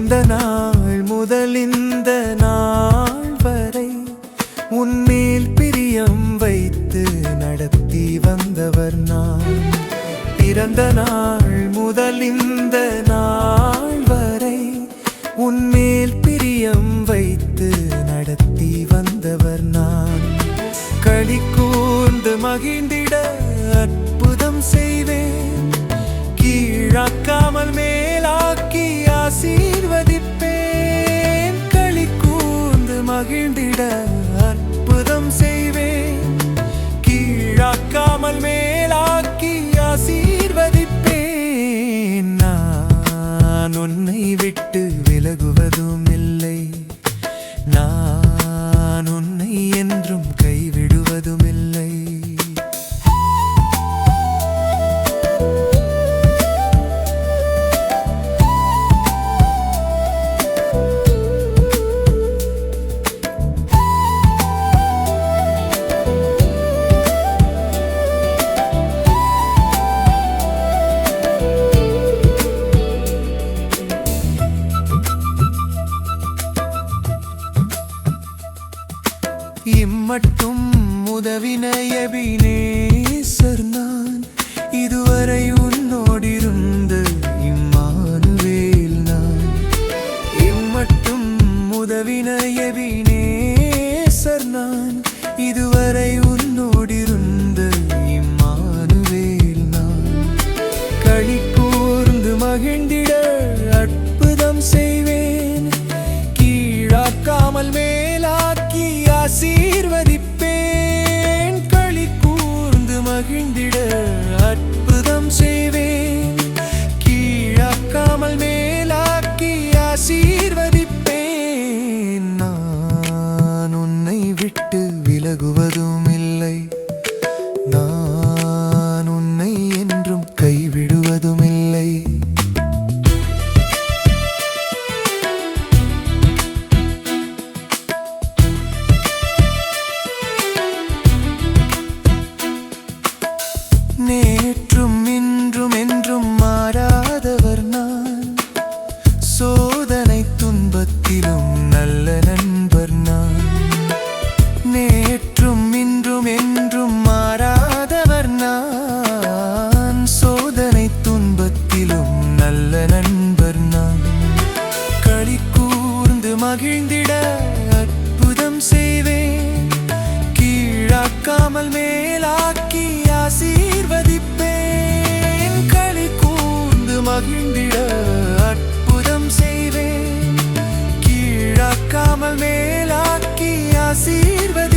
பிறந்த நாள் முதல் இந்த நாள் வரை உன்மேல் பிரியம் வைத்து நடத்தி வந்தவர் நான். பிறந்த நாள் முதல் இந்த நாள் வரை உன்மேல் பிரியம் வைத்து நடத்தி வந்தவர் நான். களி கூர்ந்து மகிழ்ந்திட அற்புதம் செய்வேன். கீழாக்காமல் மேலாக்கிய ஆசீர்வதிப்பேன். களி கூர்ந்து மகிழ்ந்திட அற்புதம் செய்வேன். கீழாக்காமல் மேலாக்கி ஆசீர்வதிப்பேன். நான் உன்னை இம்மட்டும் உதவினயபினேசர் நான் இதுவரை உன்னோடிருந்த இம்மானுவேல் நான். இம்மட்டும் உதவினயபினேசர் நான் இதுவரை உன்னோடிருந்த இம்மானுவேல் நான். களி கூர்ந்து மகிழ்ந்திட அற்புதம் செய்வேன் கீழாக்காமல் மேலாக்கிய ஆசீர்வதிப்பேன். களி கூர்ந்து மகிழ்ந்திட அற்புதம் செய் பகிர்ந்திட அற்புதம் செய்வேன். கீழாக்காமல் மேலாக்கி ஆசீர்வதி